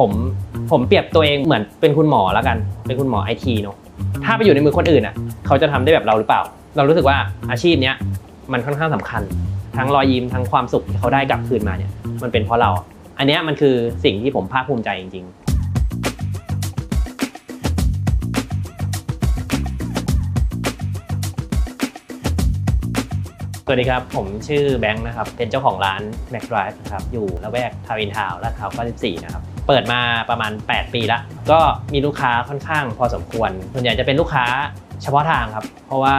ผมผมเปรียบตัวเองเหมือนเป็นคุณหมอแล้วกัน เป็นคุณหมอไอทีเนาะถ้าไปอยู่ในมือคนอื่นอะเขาจะทำได้แบบเราหรือเปล่า เรารู้สึกว่าอาชีพเนี้ยมันค่อนข้างสำคัญ ทั้งรอยยิ้มทั้งความสุขที่เขาได้กลับคืนมาเนี่ยมันเป็นเพราะเรา อันนี้มันคือสิ่งที่ผมภาคภูมิใจจริงๆสวัสดีครับ ผมชื่อแบงค์นะครับ เป็นเจ้าของร้าน Mac Drive นะครับ อยู่ละแวกทาวินทาวน์ลาดพร้าว94 นะครับ เปิดมาประมาณ 8 ปีละ ก็มีลูกค้าค่อนข้างพอสมควร ส่วนใหญ่จะเป็นลูกค้าเฉพาะทางครับ เพราะว่า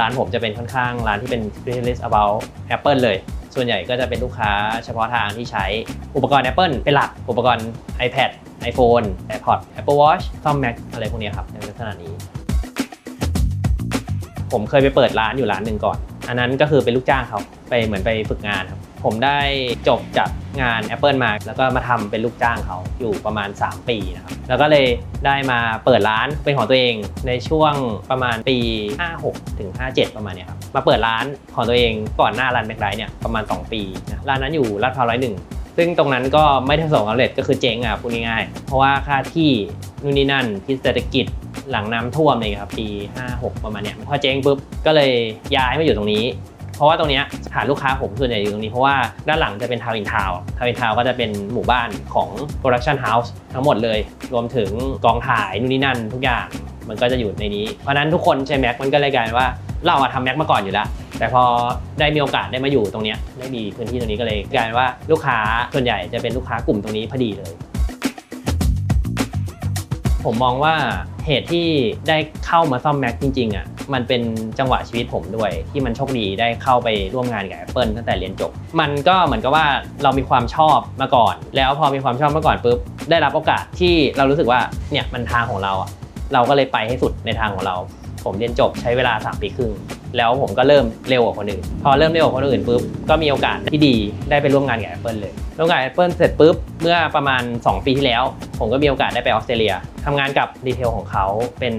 ร้านผมจะเป็นค่อนข้างร้านที่เป็น specialist about Apple เลย ส่วนใหญ่ก็จะเป็นลูกค้าเฉพาะทางที่ใช้อุปกรณ์ Apple เป็นหลัก อุปกรณ์ iPad iPhone AirPod Apple Watch ซ่อม Mac อะไรพวกนี้ครับในลักษณะนี้ ผมเคยไปเปิดร้านอยู่ร้านหนึ่งก่อน อันนั้นก็คือเป็นลูกจ้างเขาไปเหมือนไปฝึกงานครับ ผมได้จบจากงาน Apple มา แล้วก็มาทำเป็นลูกจ้างเขาอยู่ประมาณ 3 ปีนะครับ แล้วก็เลยได้มาเปิดร้านเป็นของตัวเองในช่วงประมาณปี 56ถึง57 ประมาณเนี้ยครับ มาเปิดร้านของตัวเองก่อนหน้าร้านแบ็คไลท์เนี่ยประมาณ 2 ปีนะร้านนั้นอยู่ลาดพร้าวร้อยหนึ่งซึ่งตรงนั้นก็ไม่ได้สบความสำเร็จก็คือเจ๊งอะพูดง่ายๆเพราะว่าค่าที่นู่นนี่นั่นพิษเศรษฐกิจหลังน้ำท่วมเงี้ยครับปี 56 ประมาณเนี้ยพอเจ๊งปุ๊บก็เลยย้ายมาอยู่ตรงนี้ เพราะว่าตรงเนี้ยฐานลูกค้าผมส่วนใหญ่อยู่ตรงนี้เพราะว่าด้านหลังจะเป็นทาวน์อินทาวน์ทาวน์อินทาวน์ก็จะเป็นหมู่บ้านของโปรดักชันเฮาส์ทั้งหมดเลย รวมถึงกองถ่ายนู่นนี่นั่นทุกอย่างมันก็จะอยู่ในนี้ เพราะนั้นทุกคนใช้แม็กมันก็เลยกลายว่าเราอะทำแม็กมาก่อนอยู่แล้ว แต่พอได้มีโอกาสได้มาอยู่ตรงนี้ได้มีพื้นที่ตรงนี้ก็เลยกลายว่าลูกค้าส่วนใหญ่จะเป็นลูกค้ากลุ่มตรงนี้พอดีเลย ผมมองว่าเหตุที่ได้เข้ามาซ่อม Mac จริงๆอะ มันเป็นจังหวะชีวิตผมด้วย ที่มันโชคดีได้เข้าไปร่วมงานกับ Apple ตั้งแต่เรียนจบ มันก็เหมือนกับว่าเรามีความชอบมาก่อน แล้วพอมีความชอบมาก่อนปุ๊บได้รับโอกาสที่เรารู้สึกว่าเนี่ยมันทางของเราอะเราก็เลยไปให้สุดในทางของเรา ผมเรียนจบใช้เวลา 3 ปีครึ่ง แล้วผมก็เริ่มเร็วกว่าคนอื่น พอเริ่มเร็วกว่าคนอื่นปุ๊บก็มีโอกาสที่ดีได้ไปร่วมงานกับ Apple เลยร่วมงานกับ Apple เสร็จปุ๊บเมื่อประมาณ 2 ปีที่แล้ว ผมก็มีโอกาสได้ไปออสเตรเลียทำงานกับดีเทลของเขาเป็น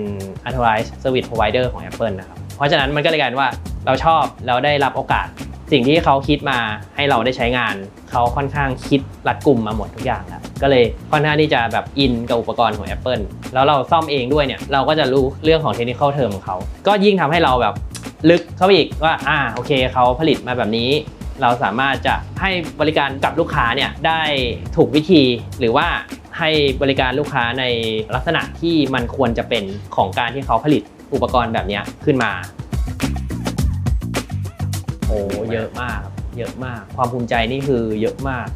Authorized Service Provider ของ Apple นะครับเพราะฉะนั้นมันก็เลยกลายเป็นว่าเราชอบแล้วได้รับโอกาสสิ่งที่เขาคิดมาให้เราได้ใช้งาน เขาค่อนข้างคิดรัดกลุ่มมาหมดทุกอย่างแล้วก็เลยค่อนข้างที่จะแบบอินกับอุปกรณ์ของ Apple แล้วเราซ่อมเองด้วยเนี่ยเราก็จะรู้เรื่องของเทคนิคเทอมของเขา ก็ยิ่งทำให้เราแบบ ลึกเข้าไปอีกว่าอ่าโอเคเขาผลิตมาแบบนี้ เราสามารถจะให้บริการกับลูกค้าเนี่ยได้ถูกวิธีหรือว่าให้บริการลูกค้าในลักษณะที่มันควรจะเป็นของการที่เขาผลิตอุปกรณ์แบบเนี้ยขึ้นมา โอ้เยอะมากครับเยอะมาก ความภูมิใจนี่คือเยอะมาก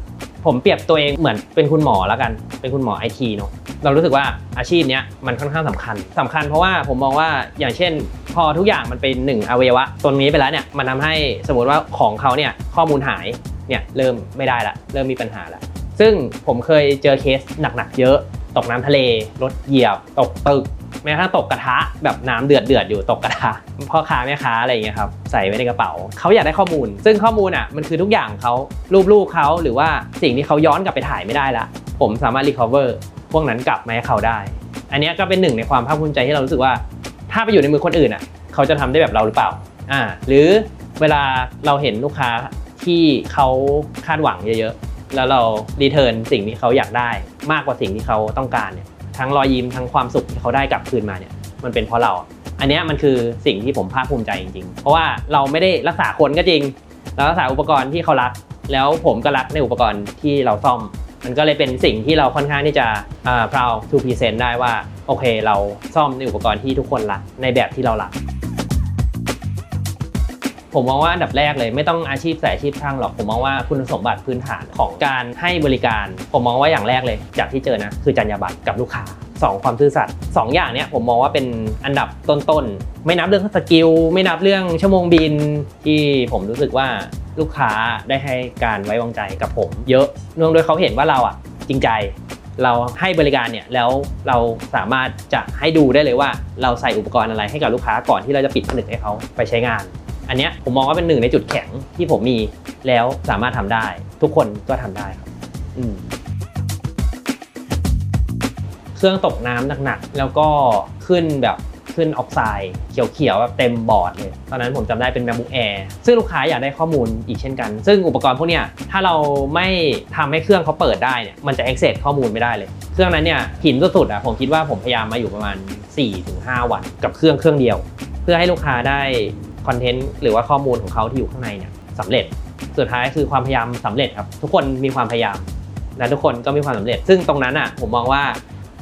ผมเปรียบตัวเองเหมือนเป็นคุณหมอแล้วกัน เป็นคุณหมอไอทีเนาะ เรารู้สึกว่าอาชีพเนี้ยมันค่อนข้างสำคัญสำคัญเพราะว่าผมมองว่าอย่างเช่น พอทุกอย่างมันเป็นหนึ่งอวัยวะตรงนี้ไปแล้วเนี่ยมันทำให้สมมติว่าของเขาเนี่ยข้อมูลหายเนี่ยเริ่มไม่ได้ละเริ่มมีปัญหาละซึ่งผมเคยเจอเคสหนักๆเยอะ ตกน้ำทะเลรถเหยียบ ตกตึกแม้กระทั่งตกกระทะแบบน้ำเดือดเดือดๆอยู่ตกกระทะพ่อค้าแม่ค้าอะไรอย่างเงี้ยครับใส่ไว้ในกระเป๋าเขาอยากได้ข้อมูล ซึ่งข้อมูลอะมันคือทุกอย่างของเขารูปลูกเขาหรือว่าสิ่งที่เขาย้อนกลับไปถ่ายไม่ได้ละผมสามารถรีคอเวอร์ พวกนั้นกลับมาให้เขาได้ อันนี้ก็เป็นหนึ่งในความภาคภูมิใจที่เรารู้สึกว่า ถ้าไปอยู่ในมือคนอื่นอะ เขาจะทำได้แบบเราหรือเปล่าอ่าหรือเวลาเราเห็นลูกค้าที่เขาคาดหวังเยอะๆ แล้วเรารีเทิร์นสิ่งที่เขาอยากได้ มากกว่าสิ่งที่เขาต้องการเนี่ยทั้งรอยยิ้มทั้งความสุขที่เขาได้กลับคืนมาเนี่ยมันเป็นเพราะเรา อันนี้มันคือสิ่งที่ผมภาคภูมิใจจริง ๆ เพราะว่าเราไม่ได้รักษาคนก็จริง เรารักษาอุปกรณ์ที่เขารัก แล้วผมก็รักในอุปกรณ์ที่เราซ่อม มันก็เลยเป็นสิ่งที่เราค่อนข้างที่จะอ่า proud to present ได้ว่า โอเค เราซ่อมในอุปกรณ์ที่ทุกคนรักในแบบที่เรารักผมมองว่าอันดับแรกเลยไม่ต้องอาชีพสายอาชีพช่างหรอกผมมองว่าคุณสมบัติพื้นฐานของการให้บริการ ผมมองว่าอย่างแรกเลย จากที่เจอนะคือจรรยาบรรณกับลูกค้าสองความซื่อสัตย์สองอย่างเนี้ยผมมองว่าเป็นอันดับต้นๆ ไม่นับเรื่องสกิล ไม่นับเรื่องชั่วโมงบินที่ผมรู้สึกว่า ลูกค้าได้ให้การไว้วางใจกับผม เยอะเนื่องด้วยเขาเห็นว่าเราอะจริงใจ เราให้บริการเนี่ยแล้วเราสามารถจะให้ดูได้เลยว่าเราใส่อุปกรณ์อะไรให้กับลูกค้าก่อนที่เราจะปิดผนึกให้เขาไปใช้งาน อันเนี้ยผมมองว่าเป็นหนึ่งในจุดแข็งที่ผมมีแล้วสามารถทำได้ ทุกคนก็ทำได้ครับอืมเครื่องตกน้ำหนักๆ แล้วก็ขึ้นแบบ ขึ้นออกไซด์เขียวๆแบบเต็มบอร์ดเลยตอนนั้นผมจำได้เป็น MacBook Air ซึ่งลูกค้าอยากได้ข้อมูลอีกเช่นกัน ซึ่งอุปกรณ์พวกเนี้ยถ้าเราไม่ทำให้เครื่องเขาเปิดได้เนี่ยมันจะ access ข้อมูลไม่ได้เลย เครื่องนั้นเนี่ยหินสุดๆอะผมคิดว่าผมพยายามมาอยู่ประมาณ 4-5 วันกับเครื่องเครื่องเดียว เพื่อให้ลูกค้าได้คอนเทนต์หรือว่าข้อมูลของเขาที่อยู่ข้างในเนี่ยสำเร็จสุดท้ายคือความพยายามสำเร็จครับ ทุกคนมีความพยายามและทุกคนก็มีความสำเร็จ ซึ่งตรงนั้นอะผมมองว่า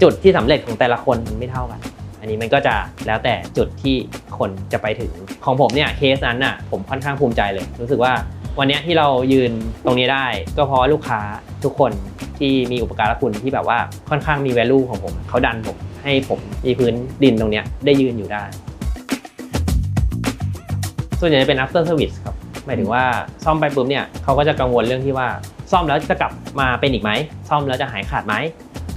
จุดที่สำเร็จของแต่ละคนมันไม่เท่ากัน อันนี้มันก็จะแล้วแต่จุดที่คนจะไปถึง ของผมเนี่ยเคสนั้นน่ะผมค่อนข้างภูมิใจเลย รู้สึกว่าวันนี้ที่เรายืนตรงนี้ได้ ก็เพราะลูกค้าทุกคนที่มีอุปการะคุณที่แบบว่าค่อนข้างมี value ของผมเขาดันผมให้ผมมีพื้นดินตรงนี้ได้ยืนอยู่ได้ ส่วนใหญ่จะเป็น after service ครับหมายถึงว่าซ่อมไปปุ๊บเนี่ยเขาก็จะกังวลเรื่องที่ว่า ซ่อมแล้วจะกลับมาเป็นอีกไหมซ่อมแล้วจะหายขาดไหม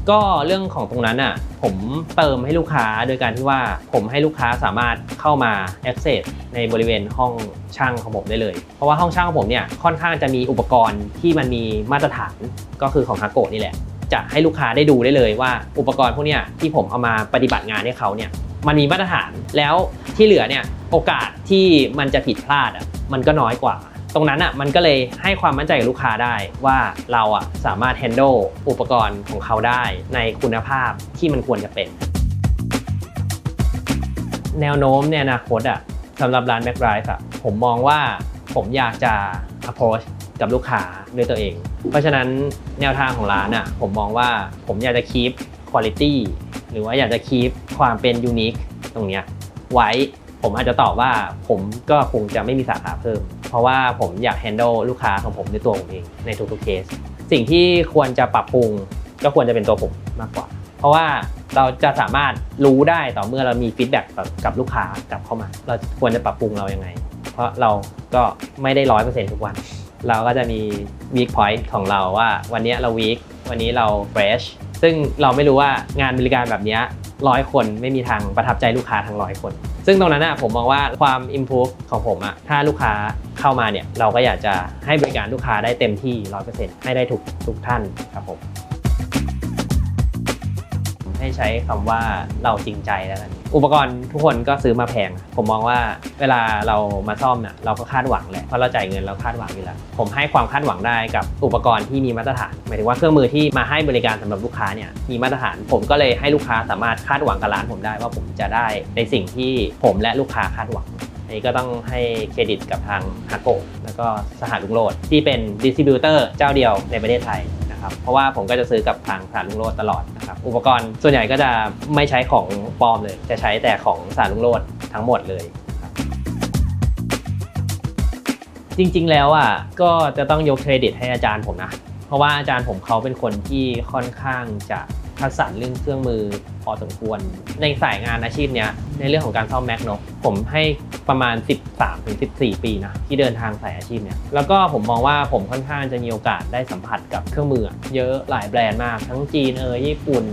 ก็เรื่องของตรงนั้นอะผมเติมให้ลูกค้าโดยการที่ว่าผมให้ลูกค้าสามารถเข้ามา access ในบริเวณห้องช่างของผมได้เลย เพราะว่าห้องช่างของผมเนี่ยค่อนข้างจะมีอุปกรณ์ที่มันมีมาตรฐานก็คือของฮาโกนี่แหละ จะให้ลูกค้าได้ดูได้เลยว่าอุปกรณ์พวกเนี้ยที่ผมเอามาปฏิบัติงานให้เขาเนี่ยมันมีมาตรฐานแล้วที่เหลือเนี่ยโอกาสที่มันจะผิดพลาดอะมันก็น้อยกว่า ตรงนั้นอะมันก็เลยให้ความมั่นใจกับลูกค้าได้ว่าเราอะสามารถ handle อุปกรณ์ของเขาได้ในคุณภาพที่มันควรจะเป็น แนวโน้มในอนาคตอะสำหรับร้าน Back Drive อะผมมองว่าผมอยากจะ approach กับลูกค้าด้วยตัวเอง เพราะฉะนั้นแนวทางของร้านอะผมมองว่าผมอยากจะ keep quality หรือว่าอยากจะ keep ความเป็น unique ตรงเนี้ยไว้ผมอาจจะตอบว่าผมก็คงจะไม่มีสาขาเพิ่ม เพราะว่าผมอยาก handle ลูกค้าของผมด้วยตัวผมเองในทุกๆเคส สิ่งที่ควรจะปรับปรุงก็ควรจะเป็นตัวผมมากกว่า เพราะว่าเราจะสามารถรู้ได้ต่อเมื่อเรามีฟีดแบ็กกับลูกค้ากลับเข้ามา เราควรจะปรับปรุงเรายังไง เพราะเราก็ไม่ได้ร้อยเปอร์เซ็นต์ทุกวัน เราก็จะมี weak point ของเราว่า วันนี้เรา weak วันนี้เรา fresh ซึ่งเราไม่รู้ว่างานบริการแบบนี้ ร้อยคนไม่มีทางประทับใจลูกค้าทั้งร้อยคน ซึ่งตรงนั้นอะผมมองว่าความ improve ของผมอะถ้าลูกค้าเข้ามาเนี่ยเราก็อยากจะให้บริการลูกค้าได้เต็มที่ 100%ให้ได้ทุกทุกท่านครับผม ให้ใช้คำว่าเราจริงใจแล้วกันอุปกรณ์ทุกคนก็ซื้อมาแพง ผมมองว่าเวลาเรามาซ่อมเนี่ยเราก็คาดหวังแหละเพราะเราจ่ายเงินเราคาดหวังอยู่แล้วผมให้ความคาดหวังได้กับอุปกรณ์ที่มีมาตรฐานหมายถึงว่าเครื่องมือที่มาให้บริการสำหรับลูกค้าเนี่ยมีมาตรฐาน ผมก็เลยให้ลูกค้าสามารถคาดหวังกับร้านผมได้ว่าผมจะได้ในสิ่งที่ผมและลูกค้าคาดหวังอันนี้ก็ต้องให้เครดิตกับทางฮาโกแล้วก็สหลุงโรดที่เป็นดิสติบิวเตอร์เจ้าเดียวในประเทศไทย นะครับเพราะว่าผมก็จะซื้อกับทางสหลุงโรดตลอดนะครับอุปกรณ์ส่วนใหญ่ก็จะไม่ใช้ของปลอมเลย จะใช้แต่ของสหลุงโรดทั้งหมดเลยจริง ๆ แล้วอะก็จะต้องยกเครดิตให้อาจารย์ผมนะ เพราะว่าอาจารย์ผมเขาเป็นคนที่ค่อนข้างจะ คัดสรรเรื่องเครื่องมือพอสมควร ในสายงานอาชีพเนี้ยในเรื่องของการซ่อมแม็กเนาะผมให้ประมาณ 13-14 ปีนะที่เดินทางสายอาชีพเนี่ยแล้วก็ผมมองว่าผมค่อนข้างจะมีโอกาสได้สัมผัสกับเครื่องมือ เยอะหลายแบรนด์มาก ทั้งจีนเออญี่ปุ่น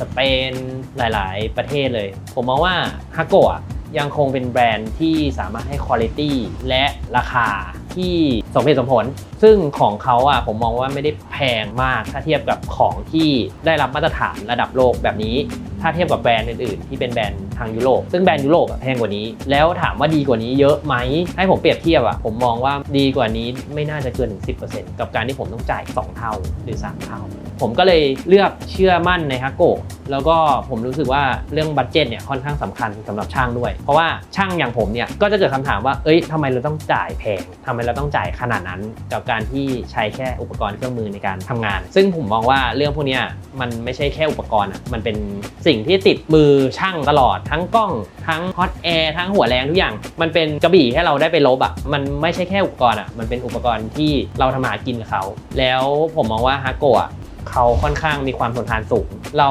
สเปน หลาย ๆ ประเทศเลย ผมมองว่าฮาโกะยังคงเป็นแบรนด์ที่สามารถให้คุณภาพและราคา ที่สมเหตุสมผล ซึ่งของเขาอะผมมองว่าไม่ได้แพงมากถ้าเทียบกับของที่ได้รับมาตรฐานระดับโลกแบบนี้ ถ้าเทียบกับแบรนด์อื่นๆ ที่เป็นแบรนด์ทางยุโรปซึ่งแบรนด์ยุโรปแพงกว่านี้ แล้วถามว่าดีกว่านี้เยอะไหมให้ผมเปรียบเทียบอะผมมองว่าดีกว่านี้ไม่น่าจะเกินถึง10%กับการที่ผมต้องจ่าย 2 เท่าหรือ 3 เท่า ผมก็เลยเลือกเชื่อมั่นในฮักโกแล้วก็ผมรู้สึกว่าเรื่องบัตเจ็ตเนี่ยค่อนข้างสำคัญสำหรับช่างด้วย เพราะว่าช่างอย่างผมเนี่ยก็จะเกิดคำถามว่า เอ้ยทำไมเราต้องจ่ายแพงทำไมเราต้องจ่ายขนาดนั้น กับการที่ใช้แค่อุปกรณ์เครื่องมือในการทำงาน ซึ่งผมมองว่าเรื่องพวกนี้มันไม่ใช่แค่อุปกรณ์อะมันเป็นสิ่งที่ติดมือช่างตลอด ทั้งกล้องทั้งฮอตแอร์ทั้งหัวแรงทุกอย่าง มันเป็นกระบี่ให้เราได้ไปลบอะมันไม่ใช่แค่อุปกรณ์อะมันเป็นอุปกรณ์ที่เราทำมาหากินกับเขา แล้วผมมองว่าฮาโกะ เขาค่อนข้างมีความทนทานสูง เรา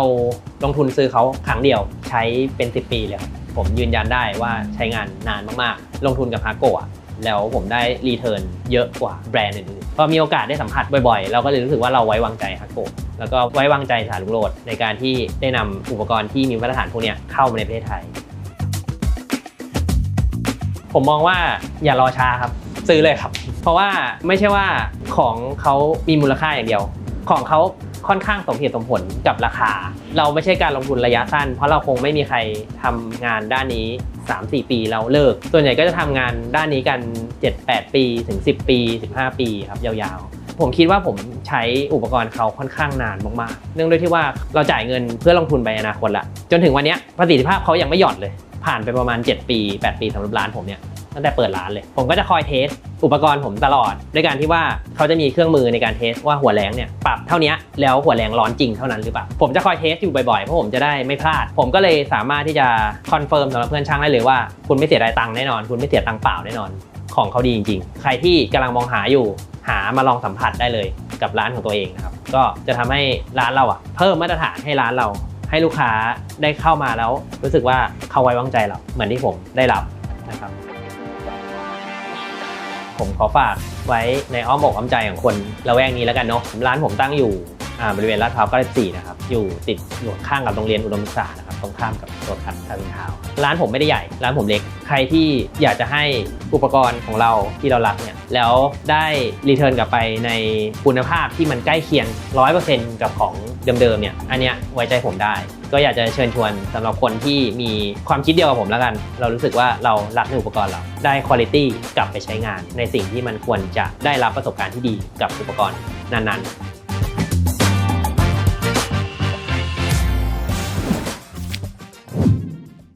ลงทุนซื้อเขาครั้งเดียวใช้เป็น 10 ปีเลยครับผมยืนยันได้ว่าใช้งานนานมากๆ ลงทุนกับฮาโกะแล้วผมได้รีเทิร์นเยอะกว่าแบรนด์อื่นๆพอมีโอกาสได้สัมผัสบ่อยๆ เราก็เลยรู้สึกว่าเราไว้วางใจฮาโกะแล้วก็ไว้วางใจสาลุงโรดในการที่ได้นำอุปกรณ์ที่มีมาตรฐานพวกนี้เข้ามาในประเทศไทย ผมมองว่าอย่ารอช้าครับ ซื้อเลยครับ เพราะว่าไม่ใช่ว่าของเขามีมูลค่าอย่างเดียว ของเขา ค่อนข้างสมเหตุสมผลกับราคา เราไม่ใช่การลงทุนระยะสั้น เพราะเราคงไม่มีใครทำงานด้านนี้ 3-4 ปีแล้วเลิก ส่วนใหญ่ก็จะทำงานด้านนี้กัน 7-8 ปีถึง 10 ปี 15 ปีครับยาวๆ ผมคิดว่าผมใช้อุปกรณ์เขาค่อนข้างนานมากๆ เนื่องด้วยที่ว่าเราจ่ายเงินเพื่อลงทุนไปอนาคตละจนถึงวันนี้ประสิทธิภาพเขายังไม่หย่อนเลย ผ่านไปประมาณ 7 ปี 8 ปีสำหรับร้านผมเนี่ย ตั้งแต่เปิดร้านเลย ผมก็จะคอยเทสอุปกรณ์ผมตลอด ด้วยการที่ว่าเขาจะมีเครื่องมือในการเทสว่าหัวแรงเนี่ยปรับเท่านี้แล้วหัวแรงร้อนจริงเท่านั้นหรือเปล่าผมจะคอยเทสอยู่บ่อยๆเพราะผมจะได้ไม่พลาด ผมก็เลยสามารถที่จะคอนเฟิร์มสำหรับเพื่อนช่างได้เลยว่าคุณไม่เสียดายตังค์แน่นอน คุณไม่เสียตังค์เปล่าแน่นอน ของเขาดีจริง ๆ ใครที่กำลังมองหาอยู่หามาลองสัมผัสได้เลยกับร้านของตัวเองนะครับก็จะทำให้ร้านเราอะเพิ่มมาตรฐานให้ร้านเรา ให้ลูกค้าได้เข้ามาแล้ว รู้สึกว่าเขาไว้วางใจเราเหมือนที่ผมได้รับนะครับ ผมขอฝากไว้ในอ้อมอกอ้อมใจของคนละแวกนี้แล้วกันเนาะร้านผมตั้งอยู่ บริเวณลาดพร้าว94นะครับอยู่ติดอยู่ข้างกับโรงเรียนอุดมศึกษานะครับตรงข้ามกับตัวคัดทาวินทาวร้านผมไม่ได้ใหญ่ ร้านผมเล็กใครที่อยากจะให้อุปกรณ์ของเราที่เรารักเนี่ยแล้วได้รีเทิร์นกลับไปในคุณภาพที่มันใกล้เคียง 100%กับของเดิมๆเนี่ยอันเนี้ยไว้ใจผมได้ ก็อยากจะเชิญชวนสำหรับคนที่มีความคิดเดียวกับผมแล้วกัน เรารู้สึกว่าเรารักในอุปกรณ์เราได้คุณภาพกลับไปใช้งาน ในสิ่งที่มันควรจะได้รับประสบการณ์ที่ดีกับอุปกรณ์นั้นๆ